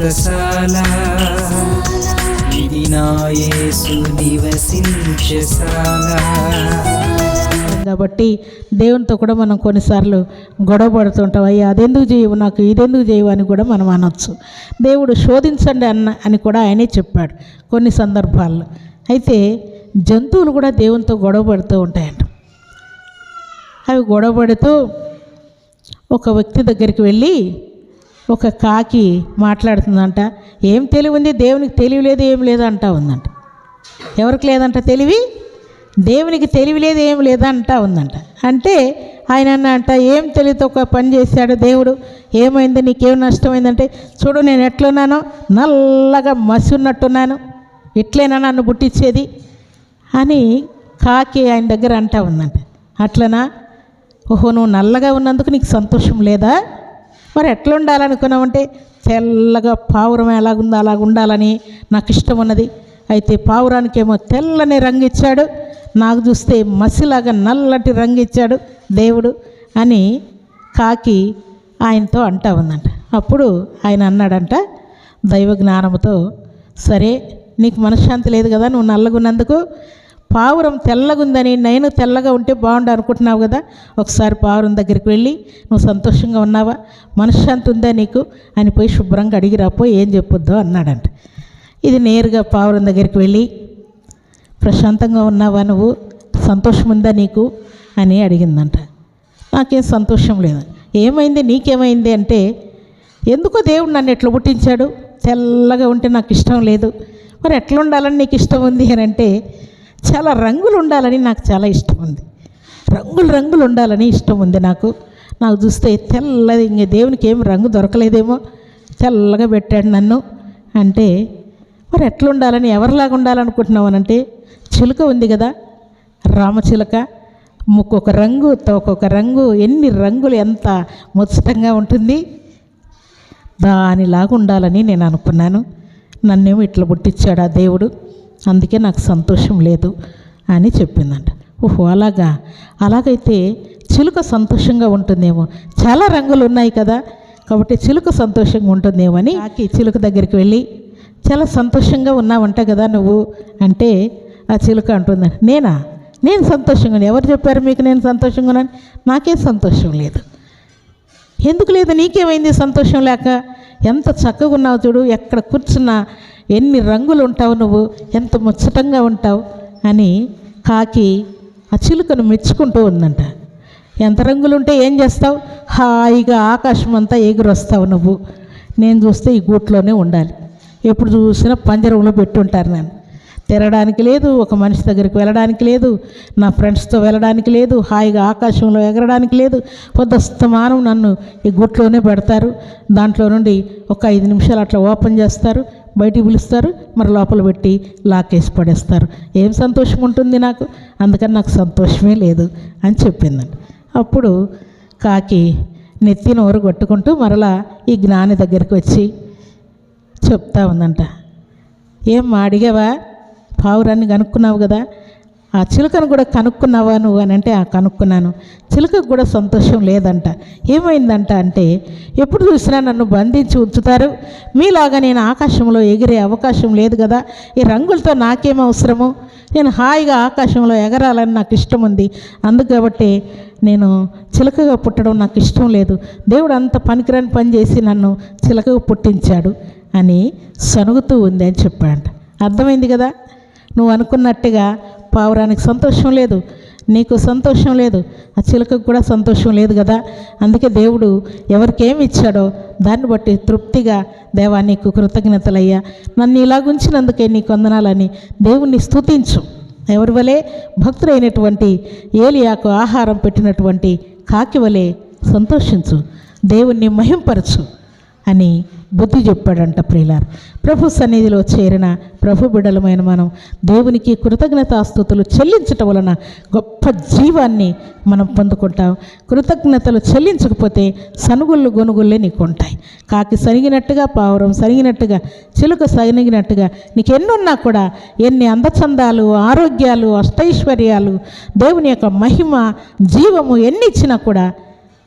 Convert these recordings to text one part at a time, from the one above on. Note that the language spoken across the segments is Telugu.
వ్రతశాల ఇది నివసించశాల కాబట్టి దేవునితో కూడా మనం కొన్నిసార్లు గొడవ పడుతుంటాం అయ్యా అదెందుకు చేయవు? నాకు ఇదెందుకు చేయవు? అని కూడా మనం అనొచ్చు. దేవుడు శోధించండి అన్న అని కూడా ఆయనే చెప్పాడు కొన్ని సందర్భాల్లో. అయితే జంతువులు కూడా దేవునితో గొడవ పడుతూ ఉంటాయంట. అవి గొడవ పడుతూ ఒక వ్యక్తి దగ్గరికి వెళ్ళి ఒక కాకి మాట్లాడుతుందంట ఏం తెలివి ఉంది దేవునికి తెలివి లేదు ఏం లేదు అంటా ఉందంట. ఎవరికి లేదంట తెలివి? దేవునికి తెలివి లేదు ఏం లేదా అంటా ఉందంట. అంటే ఆయన అన్న అంట ఏం తెలివితో ఒక పని చేశాడు దేవుడు? ఏమైంది? నీకేం నష్టమైందంటే చూడు నేను ఎట్లున్నానో నల్లగా మసి ఉన్నట్టున్నాను ఇట్లేనా నన్ను పుట్టించేది అని కాకి ఆయన దగ్గర అంటా ఉందంట. అట్లనా? ఓహో నువ్వు నల్లగా ఉన్నందుకు నీకు సంతోషం లేదా? మరి ఎట్లా ఉండాలనుకున్నామంటే తెల్లగా పావురం ఎలాగుందో అలాగ ఉండాలని నాకు ఇష్టం ఉన్నది అయితే పావురానికేమో తెల్లని రంగు ఇచ్చాడు నాకు చూస్తే మసిలాగా నల్లటి రంగు ఇచ్చాడు దేవుడు అని కాకి ఆయనతో అంటా ఉందంట. అప్పుడు ఆయన అన్నాడంట దైవ జ్ఞానంతో సరే నీకు మనశ్శాంతి లేదు కదా నువ్వు నల్లగున్నందుకు పావురం తెల్లగుందని నేను తెల్లగా ఉంటే బాగుండు అనుకుంటున్నావు కదా? ఒకసారి పావురం దగ్గరికి వెళ్ళి నువ్వు సంతోషంగా ఉన్నావా? మనశ్శాంతి ఉందా నీకు? అని పోయి శుభ్రంగా అడిగి రాపో ఏం చెప్పొద్దో? అన్నాడంట. ఇది నేరుగా పావురం దగ్గరికి వెళ్ళి ప్రశాంతంగా ఉన్నావా నువ్వు? సంతోషం ఉందా నీకు? అని అడిగిందంట. నాకేం సంతోషం లేదు. ఏమైంది? నీకేమైంది? అంటే ఎందుకో దేవుడు నన్ను ఎట్లా పుట్టించాడు? తెల్లగా ఉంటే నాకు ఇష్టం లేదు. మరి ఎట్లా ఉండాలని నీకు ఇష్టం ఉంది? అని అంటే చాలా రంగులు ఉండాలని నాకు చాలా ఇష్టం ఉంది. రంగులు రంగులు ఉండాలని ఇష్టం ఉంది నాకు. నాకు చూస్తే తెల్లది ఇంక దేవునికి ఏం రంగు దొరకలేదేమో. తెల్లగా పెట్టాడు నన్ను. అంటే మరి ఎట్లా ఉండాలని ఎవరిలాగా ఉండాలనుకుంటున్నావు? అంటే చిలుక ఉంది కదా రామచిలుక ముక్కొక రంగు ఒక్కొక్క రంగు ఎన్ని రంగులు ఎంత ముచ్చటంగా ఉంటుంది. దానిలాగా ఉండాలని నేను అనుకున్నాను. నన్నేమో ఇట్లా పుట్టించాడు ఆ దేవుడు. అందుకే నాకు సంతోషం లేదు అని చెప్పిందంట. ఓహో అలాగా? అలాగైతే చిలుక సంతోషంగా ఉంటుందేమో. చాలా రంగులు ఉన్నాయి కదా కాబట్టి చిలుక సంతోషంగా ఉంటుందేమో అని ఆకి చిలుక దగ్గరికి వెళ్ళి చాలా సంతోషంగా ఉన్నావంట కదా నువ్వు అంటే ఆ చిలుక అంటుంది నేనా? నేను సంతోషంగా ఎవరు చెప్పారు మీకు నేను సంతోషంగా ఉన్నాను? నాకేం సంతోషం లేదు. ఎందుకు లేదు? నీకేమైంది సంతోషం లేక? ఎంత చక్కగా ఉన్నావు చూడు ఎక్కడ కూర్చున్నా ఎన్ని రంగులు ఉంటావు నువ్వు? ఎంత ముచ్చటంగా ఉంటావు? అని కాకి ఆ చిలుకను మెచ్చుకుంటూ ఉందంట. ఎంత రంగులు ఉంటే ఏం చేస్తావు? హాయిగా ఆకాశం అంతా ఎగురొస్తావు నువ్వు. నేను చూస్తే ఈ గూట్లోనే ఉండాలి. ఎప్పుడు చూసినా పంజరంలో పెట్టుంటారు నన్ను. తిరగడానికి లేదు ఒక మనిషి దగ్గరికి వెళ్ళడానికి లేదు నా ఫ్రెండ్స్తో వెళ్ళడానికి లేదు హాయిగా ఆకాశంలో ఎగరడానికి లేదు. పొద్దుస్తమానం నన్ను ఈ గుట్లోనే పెడతారు. దాంట్లో నుండి ఒక ఐదు నిమిషాలు అట్లా ఓపెన్ చేస్తారు. బయటికి పిలుస్తారు. మరి లోపల పెట్టి లాకేసి పడేస్తారు. ఏం సంతోషం ఉంటుంది నాకు? అందుకని నాకు సంతోషమే లేదు అని చెప్పిందండి అప్పుడు కాకి నెత్తి నోరు కొట్టుకుంటూ మరలా ఈ జ్ఞాని దగ్గరికి వచ్చి చెప్తా ఉందంట. ఏం అడిగావా? పావురాన్ని కనుక్కున్నావు కదా? ఆ చిలుకను కూడా కనుక్కున్నావా నువ్వు అని అంటే ఆ కనుక్కున్నాను. చిలుకకు కూడా సంతోషం లేదంట. ఏమైందంట అంటే ఎప్పుడు చూసినా నన్ను బంధించి ఉంచుతారు. మీలాగా నేను ఆకాశంలో ఎగిరే అవకాశం లేదు కదా. ఈ రంగులతో నాకేం అవసరము? నేను హాయిగా ఆకాశంలో ఎగరాలని నాకు ఇష్టం ఉంది. అందుకు నేను చిలకగా పుట్టడం నాకు ఇష్టం లేదు. దేవుడు అంత పనికిరాని పని చేసి నన్ను చిలకగా పుట్టించాడు అని సనుగుతూ ఉంది అని చెప్పాడు అర్థమైంది కదా? నువ్వు అనుకున్నట్టుగా పావురానికి సంతోషం లేదు. నీకు సంతోషం లేదు. ఆ చిలుకకు కూడా సంతోషం లేదు కదా? అందుకే దేవుడు ఎవరికేమి ఇచ్చాడో దాన్ని బట్టి తృప్తిగా దేవా నీకు కృతజ్ఞతలయ్యా. నన్ను ఇలాగుంచినందుకే నీకు వందనాలని దేవుణ్ణి స్తుతించు. ఎవరి వలె? భక్తులైనటువంటి ఏలియాకు ఆహారం పెట్టినటువంటి కాకి వలె సంతోషించు. దేవుణ్ణి మహింపరచు అని బుద్ధి చెప్పాడంట ప్రియులార్. ప్రభు సన్నిధిలో చేరిన ప్రభు బిడలమైన మనం దేవునికి కృతజ్ఞతాస్తుతులు చెల్లించటం వలన గొప్ప జీవాన్ని మనం పొందుకుంటాం. కృతజ్ఞతలు చెల్లించకపోతే సనుగుళ్ళు గొనుగుళ్ళే నీకు ఉంటాయి కాకి సరిగినట్టుగా పావురం సరిగినట్టుగా చిలుక సరిగినట్టుగా నీకు ఎన్నున్నా కూడా ఎన్ని అందచందాలు ఆరోగ్యాలు అష్టైశ్వర్యాలు దేవుని యొక్క మహిమ జీవము ఎన్ని ఇచ్చినా కూడా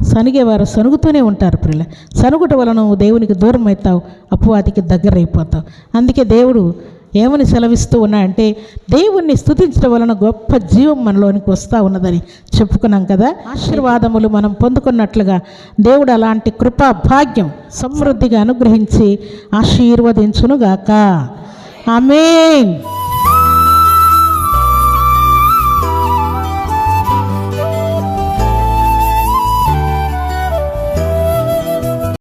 సనిగేవారు సనుగుతూనే ఉంటారు ప్రిల్ల సనుగుట వలన దేవునికి దూరం అవుతావు అపవాదికి దగ్గర అయిపోతావు. అందుకే దేవుడు ఏమని సెలవిస్తూ ఉన్నా అంటే దేవుణ్ణి స్థుతించడం వలన గొప్ప జీవం మనలోనికి వస్తూ ఉన్నదని చెప్పుకున్నాం కదా. ఆశీర్వాదములు మనం పొందుకున్నట్లుగా దేవుడు అలాంటి కృపా భాగ్యం సమృద్ధిగా అనుగ్రహించి ఆశీర్వదించునుగాక. ఆమేన్.